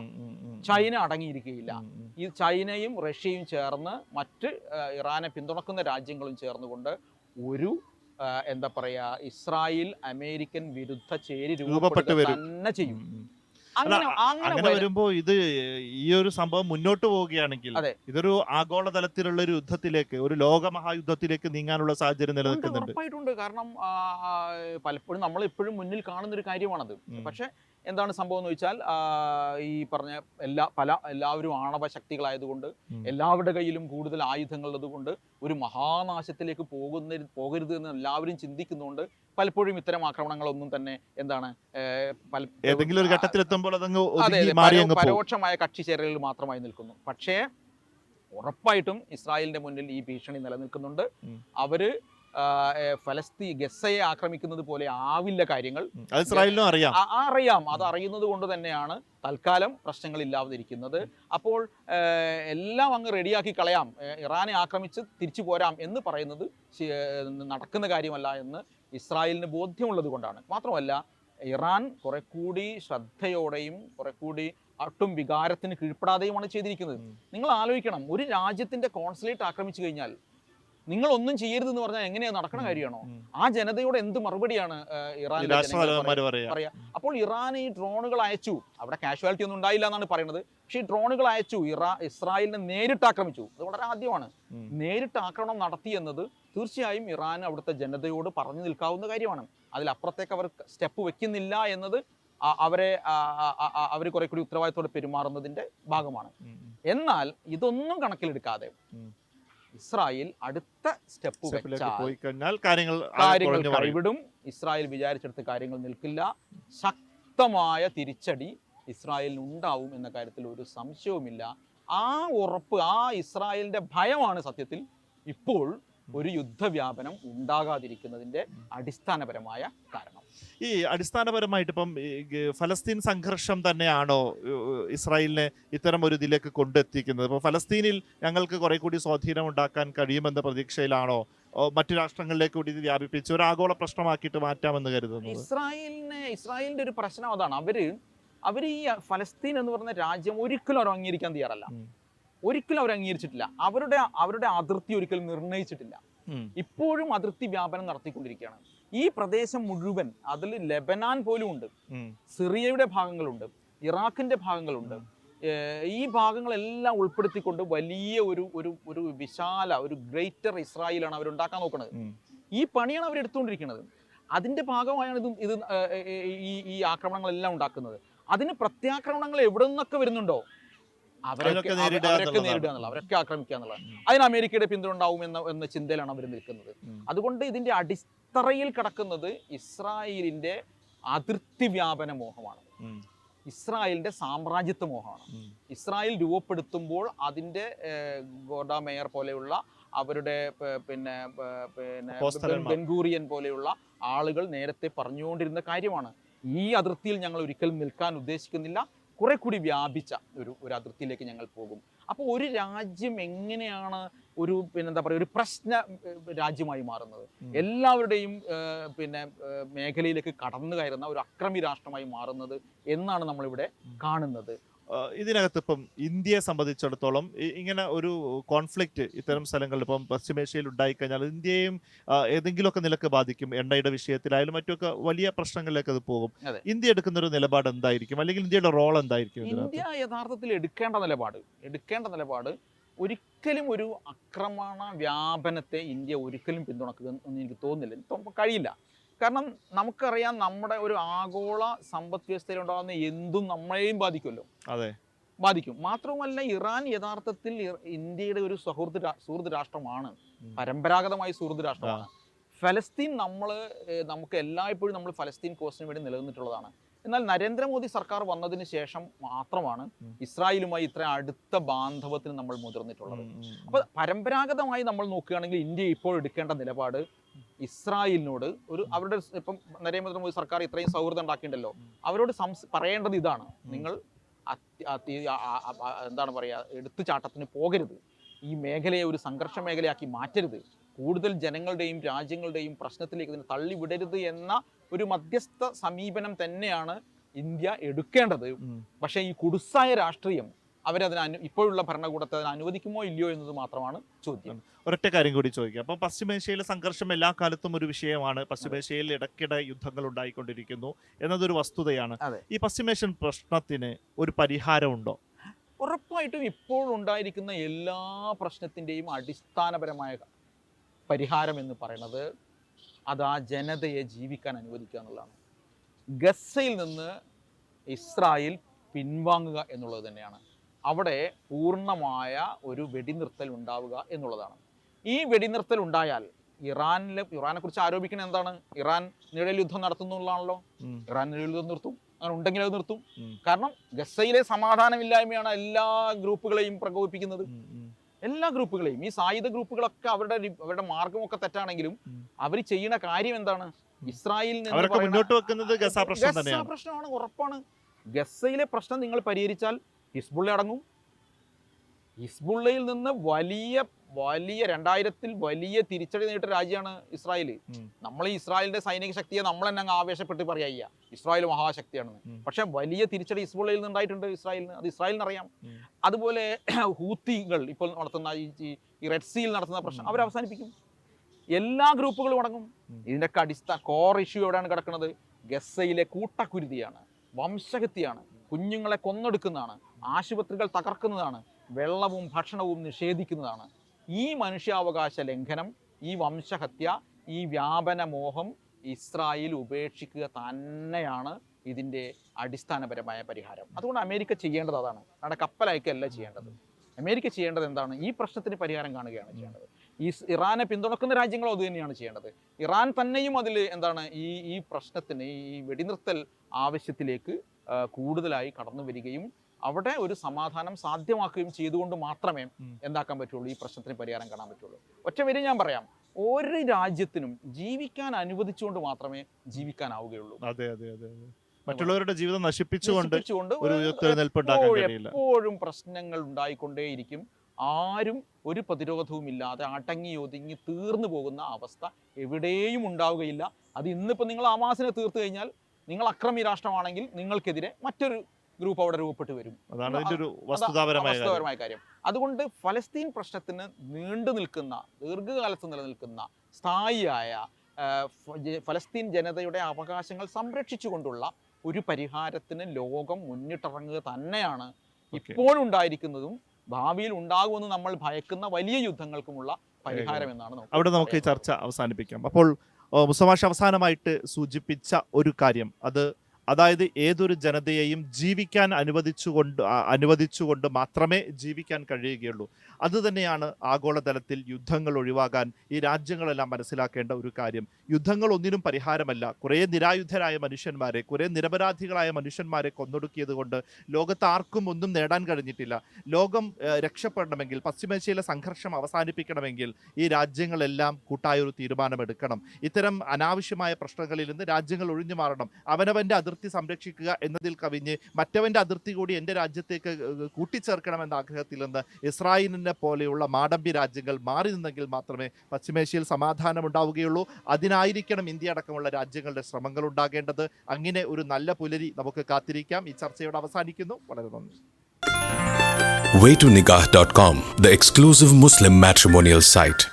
[SPEAKER 2] ചൈന അടങ്ങിയിരിക്കുകയില്ല. ഈ ചൈനയും റഷ്യയും ചേർന്ന് മറ്റ് ഇറാനെ പിന്തുണക്കുന്ന രാജ്യങ്ങളും ചേർന്നുകൊണ്ട് ഒരു എന്താ പറയാ ഇസ്രായേൽ അമേരിക്കൻ വിരുദ്ധ ചേരി
[SPEAKER 1] രൂപപ്പെട്ട്
[SPEAKER 2] തന്നെ ചെയ്യും. അങ്ങനെ.
[SPEAKER 1] വരുമ്പോ ഇത് ഈ ഒരു സംഭവം മുന്നോട്ട് പോവുകയാണെങ്കിൽ ഇതൊരു ആഗോളതലത്തിലുള്ള ഒരു യുദ്ധത്തിലേക്ക് ഒരു ലോകമഹായുദ്ധത്തിലേക്ക് നീങ്ങാനുള്ള സാഹചര്യം നിലനിൽക്കുന്നുണ്ട്.
[SPEAKER 2] ഉറപ്പായിട്ടുണ്ട്. കാരണം പലപ്പോഴും നമ്മൾ എപ്പോഴും മുന്നിൽ കാണുന്ന ഒരു കാര്യമാണത്. പക്ഷെ എന്താണ് സംഭവം എന്ന് വെച്ചാൽ ഈ പറഞ്ഞ എല്ലാ പല എല്ലാവരും ആണവ ശക്തികളായതുകൊണ്ട് എല്ലാവരുടെ കയ്യിലും കൂടുതൽ ആയുധങ്ങൾ ഉള്ളതുകൊണ്ട് ഒരു മഹാനാശത്തിലേക്ക് പോകുന്ന പോകരുത് എന്ന് എല്ലാവരും ചിന്തിക്കുന്നുണ്ട് പലപ്പോഴും ഇത്തരം ആക്രമണങ്ങളൊന്നും തന്നെ എന്താണ്
[SPEAKER 1] ഏതെങ്കിലും ഒരു ഘട്ടത്തിൽ എത്തുമ്പോൾ അതങ്ങ്
[SPEAKER 2] പരോക്ഷമായ കക്ഷി ചേരലുകൾ മാത്രമായി നിൽക്കുന്നു. പക്ഷേ ഉറപ്പായിട്ടും ഇസ്രായേലിന്റെ മുന്നിൽ ഈ ഭീഷണി നിലനിൽക്കുന്നുണ്ട്. അവർ ഏ, ഗസയെ ആക്രമിക്കുന്നത് പോലെ ആവില്ല കാര്യങ്ങൾ.
[SPEAKER 1] ഇസ്രായേലിനും അറിയാം.
[SPEAKER 2] അറിയാം. അത് അറിയുന്നത് കൊണ്ട് തന്നെയാണ് തൽക്കാലം പ്രശ്നങ്ങൾ ഇല്ലാതിരിക്കുന്നത്. അപ്പോൾ എല്ലാം അങ്ങ് റെഡിയാക്കി കളയാം. ഇറാനെ ആക്രമിച്ച് തിരിച്ചു പോരാം എന്ന് പറയുന്നത് നടക്കുന്ന കാര്യമല്ല എന്ന് ഇസ്രായേലിന് ബോധ്യമുള്ളത് കൊണ്ടാണ്. മാത്രമല്ല ഇറാൻ കുറെ കൂടി ശ്രദ്ധയോടെയും കുറെ കൂടി ഒട്ടും വികാരത്തിന് കീഴ്പ്പെടാതെയുമാണ് ചെയ്തിരിക്കുന്നത്. നിങ്ങൾ ആലോചിക്കണം. ഒരു രാജ്യത്തിന്റെ കോൺസുലേറ്റ് ആക്രമിച്ചു കഴിഞ്ഞാൽ നിങ്ങൾ ഒന്നും ചെയ്യരുത് എന്ന് പറഞ്ഞാൽ എങ്ങനെയാ നടക്കണ കാര്യമാണോ? ആ ജനതയോട് എന്ത് മറുപടിയാണ്
[SPEAKER 1] ഇറാൻ പറയാം
[SPEAKER 2] അപ്പോൾ ഇറാൻ ഈ ഡ്രോണുകൾ അയച്ചു. അവിടെ കാഷ്വാലിറ്റി ഒന്നും ഉണ്ടായില്ല എന്നാണ് പറയുന്നത്. പക്ഷേ ഈ ഡ്രോണുകൾ അയച്ചു. ഇറാ ഇസ്രായേലിനെ നേരിട്ട് ആക്രമിച്ചു. അത് വളരെ ആദ്യമാണ്. നേരിട്ട് ആക്രമണം നടത്തി എന്നത് തീർച്ചയായും ഇറാൻ അവിടുത്തെ ജനതയോട് പറഞ്ഞു നിൽക്കാവുന്ന കാര്യമാണ്. അതിലപ്പുറത്തേക്ക് അവർ സ്റ്റെപ്പ് വെക്കുന്നില്ല എന്നത് അവരെ അവർ കുറെ കൂടി ഉത്തരവാദിത്തോടെ പെരുമാറുന്നതിന്റെ ഭാഗമാണ്. എന്നാൽ ഇതൊന്നും കണക്കിലെടുക്കാതെ. ഇസ്രായേൽ അടുത്ത സ്റ്റെപ്പ്
[SPEAKER 1] പോയി കഴിഞ്ഞാൽ കാര്യങ്ങൾ
[SPEAKER 2] കാര്യങ്ങൾ. കൈവിടും. ഇസ്രായേൽ വിചാരിച്ചെടുത്ത് കാര്യങ്ങൾ നിൽക്കില്ല. ശക്തമായ തിരിച്ചടി ഇസ്രായേലിന് ഉണ്ടാവും എന്ന കാര്യത്തിൽ ഒരു സംശയവുമില്ല. ആ ഉറപ്പ് ആ ഇസ്രായേലിന്റെ ഭയമാണ് സത്യത്തിൽ ഇപ്പോൾ ഒരു യുദ്ധവ്യാപനം ഉണ്ടാകാതിരിക്കുന്നതിന്റെ അടിസ്ഥാനപരമായ കാരണം.
[SPEAKER 1] ഈ അടിസ്ഥാനപരമായിട്ട് ഇപ്പം ഫലസ്തീൻ സംഘർഷം തന്നെയാണോ ഇസ്രായേലിനെ ഇത്തരം ഒരു ഇതിലേക്ക് കൊണ്ടെത്തിക്കുന്നത്? ഇപ്പോൾ ഫലസ്തീനിൽ ഞങ്ങൾക്ക് കുറെ കൂടി സ്വാധീനം ഉണ്ടാക്കാൻ കഴിയുമെന്ന പ്രതീക്ഷയിലാണോ? മറ്റു രാഷ്ട്രങ്ങളിലേക്ക് കൂടി ഇത് വ്യാപിപ്പിച്ച് ഒരു ആഗോള പ്രശ്നമാക്കിയിട്ട് മാറ്റാമെന്ന് കരുതുന്നു
[SPEAKER 2] ഇസ്രായേലിനെ ഇസ്രായേലിന്റെ ഒരു പ്രശ്നം അതാണ്. അവർ അവർ ഈ ഫലസ്തീൻ എന്ന് പറയുന്ന രാജ്യം ഒരിക്കലും അവർ അംഗീകരിക്കാൻ തയ്യാറല്ല. ഒരിക്കലും അവർ അംഗീകരിച്ചിട്ടില്ല. അവരുടെ അവരുടെ അതിർത്തി ഒരിക്കലും നിർണയിച്ചിട്ടില്ല. ഇപ്പോഴും അതിർത്തി വ്യാപനം നടത്തിക്കൊണ്ടിരിക്കുകയാണ്. ഈ പ്രദേശം മുഴുവൻ അതിൽ ലെബനാൻ പോലും ഉണ്ട്. സിറിയയുടെ ഭാഗങ്ങളുണ്ട്. ഇറാഖിന്റെ ഭാഗങ്ങളുണ്ട്. ഈ ഭാഗങ്ങളെല്ലാം ഉൾപ്പെടുത്തിക്കൊണ്ട് വലിയ ഒരു ഒരു ഒരു വിശാല ഒരു ഗ്രേറ്റർ ഇസ്രായേലാണ് അവരുണ്ടാക്കാൻ നോക്കുന്നത് ഈ പണിയാണ് അവർ എടുത്തുകൊണ്ടിരിക്കുന്നത് അതിന്റെ ഭാഗമായാണ് ഇത് ഇത് ഈ ഈ ആക്രമണങ്ങളെല്ലാം ഉണ്ടാക്കുന്നത്. അതിന് പ്രത്യാക്രമണങ്ങൾ എവിടെ നിന്നൊക്കെ വരുന്നുണ്ടോ? അവരൊക്കെ അവരൊക്കെ. നേരിടുക എന്നുള്ള അവരൊക്കെ ആക്രമിക്കുക എന്നുള്ളത് അതിന് അമേരിക്കയുടെ പിന്തുണ ഉണ്ടാവും എന്ന എന്ന ചിന്തയിലാണ് അവർ നിൽക്കുന്നത്. അതുകൊണ്ട് ഇതിന്റെ അടിത്തറയിൽ കിടക്കുന്നത് ഇസ്രായേലിന്റെ അതിർത്തി വ്യാപന മോഹമാണ്. ഇസ്രായേലിന്റെ സാമ്രാജ്യത്വ മോഹമാണ്. ഇസ്രായേൽ രൂപപ്പെടുത്തുമ്പോൾ അതിന്റെ ഗോഡാ മേയർ പോലെയുള്ള അവരുടെ പിന്നെ പിന്നെ. ബെൻഗൂറിയൻ പോലെയുള്ള ആളുകൾ നേരത്തെ പറഞ്ഞുകൊണ്ടിരുന്ന കാര്യമാണ്. ഈ അതിർത്തിയിൽ ഞങ്ങൾ ഒരിക്കലും നിൽക്കാൻ ഉദ്ദേശിക്കുന്നില്ല. കുറെ കൂടി വ്യാപിച്ച ഒരു ഒരു അതിർത്തിയിലേക്ക് ഞങ്ങൾ പോകും. അപ്പോൾ ഒരു രാജ്യം എങ്ങനെയാണ് ഒരു പിന്നെ എന്താ പറയുക ഒരു പ്രശ്ന രാജ്യമായി മാറുന്നത്? എല്ലാവരുടെയും പിന്നെ മേഖലയിലേക്ക് കടന്നു കയറുന്ന ഒരു അക്രമി രാഷ്ട്രമായി മാറുന്നത് എന്നാണ് നമ്മളിവിടെ കാണുന്നത്.
[SPEAKER 1] ഇതിനകത്ത് ഇപ്പം ഇന്ത്യയെ സംബന്ധിച്ചിടത്തോളം ഇങ്ങനെ ഒരു കോൺഫ്ലിക്റ്റ് ഇത്തരം സ്ഥലങ്ങളിൽ ഇപ്പം പശ്ചിമേഷ്യയിൽ ഉണ്ടായിക്കഴിഞ്ഞാൽ ഇന്ത്യയും ഏതെങ്കിലുമൊക്കെ നിലയ്ക്ക് ബാധിക്കും എണ്ണയുടെ വിഷയത്തിലായാലും മറ്റൊക്കെ വലിയ പ്രശ്നങ്ങളിലേക്ക് അത് പോകും. ഇന്ത്യ എടുക്കുന്ന ഒരു നിലപാട് എന്തായിരിക്കും? അല്ലെങ്കിൽ ഇന്ത്യയുടെ റോൾ എന്തായിരിക്കും
[SPEAKER 2] ഇന്ത്യ യഥാർത്ഥത്തിൽ എടുക്കേണ്ട നിലപാട് എടുക്കേണ്ട നിലപാട് ഒരിക്കലും ഒരു ആക്രമണ വ്യാപനത്തെ ഇന്ത്യ ഒരിക്കലും പിന്തുണക്കുക എന്ന് എനിക്ക് തോന്നുന്നില്ല. ഇപ്പം കഴിയില്ല. കാരണം നമുക്കറിയാം നമ്മുടെ ഒരു ആഗോള സമ്പദ് വ്യവസ്ഥയിൽ ഉണ്ടാകുന്ന എന്തും നമ്മളെയും ബാധിക്കുമല്ലോ.
[SPEAKER 1] അതെ.
[SPEAKER 2] ബാധിക്കും. മാത്രവുമല്ല ഇറാൻ യഥാർത്ഥത്തിൽ ഇന്ത്യയുടെ ഒരു സുഹൃത്ത് സുഹൃത്ത് രാഷ്ട്രമാണ്.
[SPEAKER 1] പരമ്പരാഗതമായ
[SPEAKER 2] പരമ്പരാഗതമായി സുഹൃത്ത് രാഷ്ട്രമാണ്. ഫലസ്തീൻ നമ്മൾ നമുക്ക് എല്ലായ്പ്പോഴും നമ്മൾ ഫലസ്തീൻ കോസിന് വേണ്ടി നിലനിന്നിട്ടുള്ളതാണ്. എന്നാൽ നരേന്ദ്രമോദി സർക്കാർ വന്നതിന് ശേഷം മാത്രമാണ് ഇസ്രായേലുമായി ഇത്ര അടുത്ത ബാന്ധവത്തിന് നമ്മൾ മുതിർന്നിട്ടുള്ളത്. അപ്പൊ പരമ്പരാഗതമായി നമ്മൾ നോക്കുകയാണെങ്കിൽ ഇന്ത്യ ഇപ്പോൾ എടുക്കേണ്ട നിലപാട് ഇസ്രായേലിനോട് ഒരു അവരുടെ ഇപ്പം നരേന്ദ്ര മോദി സർക്കാർ ഇത്രയും സൗഹൃദം ഉണ്ടാക്കിയിട്ടുണ്ടല്ലോ അവരോട് സംസ് പറയേണ്ടത് ഇതാണ്. നിങ്ങൾ എന്താണ് പറയുക എടുത്തുചാട്ടത്തിന് പോകരുത്. ഈ മേഖലയെ ഒരു സംഘർഷ മേഖലയാക്കി മാറ്റരുത്. കൂടുതൽ ജനങ്ങളുടെയും രാജ്യങ്ങളുടെയും പ്രശ്നത്തിലേക്ക് ഇതിനെ തള്ളിവിടരുത് എന്ന ഒരു മധ്യസ്ഥ സമീപനം തന്നെയാണ് ഇന്ത്യ എടുക്കേണ്ടത്. പക്ഷേ ഈ കുടുസായ രാഷ്ട്രീയം അവരതിന് അനു ഇപ്പോഴുള്ള ഭരണകൂടത്തെ അതിന് അനുവദിക്കുമോ ഇല്ലയോ എന്നത് മാത്രമാണ് ചോദ്യം.
[SPEAKER 1] ഒരൊറ്റ കാര്യം കൂടി ചോദിക്കാം. അപ്പോൾ പശ്ചിമേഷ്യയിലെ സംഘർഷം എല്ലാ കാലത്തും ഒരു വിഷയമാണ്. പശ്ചിമേഷ്യയിൽ ഇടയ്ക്കിടെ യുദ്ധങ്ങൾ ഉണ്ടായിക്കൊണ്ടിരിക്കുന്നു എന്നതൊരു വസ്തുതയാണ്. ഈ പശ്ചിമേഷ്യൻ പ്രശ്നത്തിന് ഒരു പരിഹാരമുണ്ടോ?
[SPEAKER 2] ഉറപ്പായിട്ടും ഇപ്പോൾ ഉണ്ടായിരിക്കുന്ന എല്ലാ പ്രശ്നത്തിന്റെയും അടിസ്ഥാനപരമായ പരിഹാരം എന്ന് പറയുന്നത് അത് ആ ജനതയെ ജീവിക്കാൻ അനുവദിക്കുക എന്നുള്ളതാണ്. ഗസയിൽ നിന്ന് ഇസ്രായേൽ പിൻവാങ്ങുക എന്നുള്ളത് തന്നെയാണ്. അവിടെ പൂർണമായ ഒരു വെടിനിർത്തൽ ഉണ്ടാവുക എന്നുള്ളതാണ്. ഈ വെടിനിർത്തൽ ഉണ്ടായാൽ ഇറാനിലെ ഇറാനെ കുറിച്ച് ആരോപിക്കുന്നത് എന്താണ്? ഇറാൻ നിഴൽ യുദ്ധം നടത്തുന്നു
[SPEAKER 1] എന്നുള്ളതാണല്ലോ.
[SPEAKER 2] ഇറാൻ നിഴൽ യുദ്ധം നിർത്തും. അങ്ങനെ ഉണ്ടെങ്കിൽ അത് നിർത്തും. കാരണം ഗസയിലെ സമാധാനമില്ലായ്മയാണ് എല്ലാ ഗ്രൂപ്പുകളെയും പ്രകോപിപ്പിക്കുന്നത്. എല്ലാ ഗ്രൂപ്പുകളെയും ഈ സായുധ ഗ്രൂപ്പുകളൊക്കെ അവരുടെ അവരുടെ മാർഗമൊക്കെ തെറ്റാണെങ്കിലും അവർ ചെയ്യുന്ന കാര്യം എന്താണ്? ഇസ്രായേലിൽ
[SPEAKER 1] മുന്നോട്ട് വെക്കുന്നത് ഗസ
[SPEAKER 2] പ്രശ്നമാണ് ഉറപ്പാണ്. ഗസയിലെ പ്രശ്നം നിങ്ങൾ പരിഹരിച്ചാൽ ഹിസ്ബുള്ള അടങ്ങും. ഹിസ്ബുള്ളയിൽ നിന്ന് വലിയ വലിയ രണ്ടായിരത്തിൽ വലിയ തിരിച്ചടി നേരിട്ട രാജ്യമാണ് ഇസ്രായേൽ നമ്മൾ ഇസ്രായേലിന്റെ സൈനിക ശക്തിയെ നമ്മൾ തന്നെ അങ്ങ് ആവേശപ്പെട്ട് പറയുക. ഇസ്രായേൽ മഹാശക്തിയാണെന്ന് പക്ഷെ വലിയ തിരിച്ചടി ഇസ്ബുള്ളയിൽ നിന്ന് ഉണ്ടായിട്ടുണ്ട് ഇസ്രായേലിന്. അത് ഇസ്രായേലിന് അറിയാം. അതുപോലെ ഹൂത്തികൾ ഇപ്പോൾ നടത്തുന്ന ഈ റെഡ് സീൽ നടത്തുന്ന പ്രശ്നം അവർ അവസാനിപ്പിക്കും. എല്ലാ ഗ്രൂപ്പുകളും അടങ്ങും.
[SPEAKER 1] ഇതിന്റെ
[SPEAKER 2] ഇതിന്റെയൊക്കെ അടിസ്ഥാന കോർ ഇഷ്യൂ എവിടെയാണ് കിടക്കുന്നത്? ഗസയിലെ കൂട്ടക്കുരുതിയാണ്. വംശഹത്യയാണ്. കുഞ്ഞുങ്ങളെ കൊന്നെടുക്കുന്നതാണ്. ആശുപത്രികൾ തകർക്കുന്നതാണ് വെള്ളവും ഭക്ഷണവും നിഷേധിക്കുന്നതാണ്. ഈ മനുഷ്യാവകാശ ലംഘനം ഈ വംശഹത്യ ഈ വ്യാപന മോഹം ഇസ്രായേൽ ഉപേക്ഷിക്കുക തന്നെയാണ് ഇതിന്റെ അടിസ്ഥാനപരമായ പരിഹാരം. അതുകൊണ്ട് അമേരിക്ക ചെയ്യേണ്ടത് അതാണ്. അവിടെ കപ്പലയക്കല്ല ചെയ്യേണ്ടത്. അമേരിക്ക ചെയ്യേണ്ടത് എന്താണ്? ഈ പ്രശ്നത്തിന് പരിഹാരം കാണുകയാണ് ചെയ്യേണ്ടത്. ഈ ഇറാനെ പിന്തുണക്കുന്ന രാജ്യങ്ങളും അത് തന്നെയാണ് ചെയ്യേണ്ടത്. ഇറാൻ തന്നെയും അതിൽ എന്താണ് ഈ ഈ പ്രശ്നത്തിന് ഈ വെടിനിർത്തൽ ആവശ്യത്തിലേക്ക് കൂടുതലായി കടന്നു വരികയും അവിടെ ഒരു സമാധാനം സാധ്യമാക്കുകയും ചെയ്തുകൊണ്ട് മാത്രമേ എന്താക്കാൻ പറ്റുള്ളൂ ഈ പ്രശ്നത്തിന് പരിഹാരം കാണാൻ പറ്റുള്ളൂ. ഒറ്റ വരി ഞാൻ പറയാം ഒരു രാജ്യത്തിനും ജീവിക്കാൻ അനുവദിച്ചുകൊണ്ട് മാത്രമേ ജീവിക്കാനാവുകയുള്ളൂ.
[SPEAKER 1] അതെ അതെ അതെ. മറ്റുള്ളവരുടെ ജീവിതം നശിപ്പിച്ചുകൊണ്ട് ഒരു
[SPEAKER 2] എപ്പോഴും പ്രശ്നങ്ങൾ ഉണ്ടായിക്കൊണ്ടേയിരിക്കും. ആരും ഒരു പ്രതിരോധവും ഇല്ലാതെ അടങ്ങി ഒതുങ്ങി തീർന്നു പോകുന്ന അവസ്ഥ എവിടെയും ഉണ്ടാവുകയില്ല. അത് ഇന്നിപ്പോൾ നിങ്ങൾ ആമാസിനെ തീർത്തു കഴിഞ്ഞാൽ നിങ്ങൾ അക്രമി രാഷ്ട്രമാണെങ്കിൽ നിങ്ങൾക്കെതിരെ മറ്റൊരു ഗ്രൂപ്പ് അവിടെ രൂപപ്പെട്ടു വരും.
[SPEAKER 1] അതാണ് അതിന്റെ ഒരു വസ്തുതാപരമായ കാര്യം.
[SPEAKER 2] അതുകൊണ്ട് ഫലസ്തീൻ പ്രശ്നത്തിന് നീണ്ടു നിൽക്കുന്ന ദീർഘകാലത്ത് നിലനിൽക്കുന്ന സ്ഥായിയായ ഫലസ്തീൻ ജനതയുടെ അവകാശങ്ങൾ സംരക്ഷിച്ചുകൊണ്ടുള്ള ഒരു പരിഹാരത്തിന് ലോകം മുന്നിട്ടിറങ്ങുക തന്നെയാണ്. ഇപ്പോഴുണ്ടായിരിക്കുന്നതും ഭാവിയിൽ ഉണ്ടാകുമെന്ന് നമ്മൾ ഭയക്കുന്ന വലിയ യുദ്ധങ്ങൾക്കുമുള്ള പരിഹാരം എന്നാണ്
[SPEAKER 1] അവിടെ നമുക്ക് ഈ ചർച്ച അവസാനിപ്പിക്കാം. അപ്പോൾ മുസമാഷ് അവസാനമായിട്ട് സൂചിപ്പിച്ച ഒരു കാര്യം അത് അതായത് ഏതൊരു ജനതയെയും ജീവിക്കാൻ അനുവദിച്ചുകൊണ്ട് അനുവദിച്ചുകൊണ്ട് മാത്രമേ ജീവിക്കാൻ കഴിയുകയുള്ളൂ. അതുതന്നെയാണ് ആഗോളതലത്തിൽ യുദ്ധങ്ങൾ ഒഴിവാകാൻ ഈ രാജ്യങ്ങളെല്ലാം മനസ്സിലാക്കേണ്ട ഒരു കാര്യം. യുദ്ധങ്ങൾ ഒന്നിനും പരിഹാരമല്ല. കുറേ നിരായുധരായ മനുഷ്യന്മാരെ കുറേ നിരപരാധികളായ മനുഷ്യന്മാരെ കൊന്നൊടുക്കിയത് കൊണ്ട് ലോകത്ത് ആർക്കും ഒന്നും നേടാൻ കഴിഞ്ഞിട്ടില്ല. ലോകം രക്ഷപ്പെടണമെങ്കിൽ പശ്ചിമേഷ്യയിലെ സംഘർഷം അവസാനിപ്പിക്കണമെങ്കിൽ ഈ രാജ്യങ്ങളെല്ലാം കൂട്ടായ ഒരു തീരുമാനമെടുക്കണം. ഇത്തരം അനാവശ്യമായ പ്രശ്നങ്ങളിൽ നിന്ന് രാജ്യങ്ങൾ ഒഴിഞ്ഞു മാറണം. അവനവന്റെ അതിർത്തി സംരക്ഷിക്കുക എന്നതിൽ കവിഞ്ഞ് മറ്റവന്റെ അതിർത്തി കൂടി എന്റെ രാജ്യത്തേക്ക് കൂട്ടിച്ചേർക്കണമെന്ന ആഗ്രഹത്തിൽ നിന്ന് ഇസ്രായേലിനെ പോലെയുള്ള മാടമ്പി രാജ്യങ്ങൾ മാറി നിന്നെങ്കിൽ മാത്രമേ പശ്ചിമേഷ്യയിൽ സമാധാനം ഉണ്ടാവുകയുള്ളൂ അതിനായിരിക്കണം ഇന്ത്യ അടക്കമുള്ള രാജ്യങ്ങളുടെ ശ്രമങ്ങൾ ഉണ്ടാകേണ്ടത്. അങ്ങനെ ഒരു നല്ല പുലരി നമുക്ക് കാത്തിരിക്കാം. ഈ ചർച്ചയോട് അവസാനിക്കുന്നു. വളരെ നന്ദി.
[SPEAKER 3] Waytonikah.com, the exclusive Muslim matrimonial site.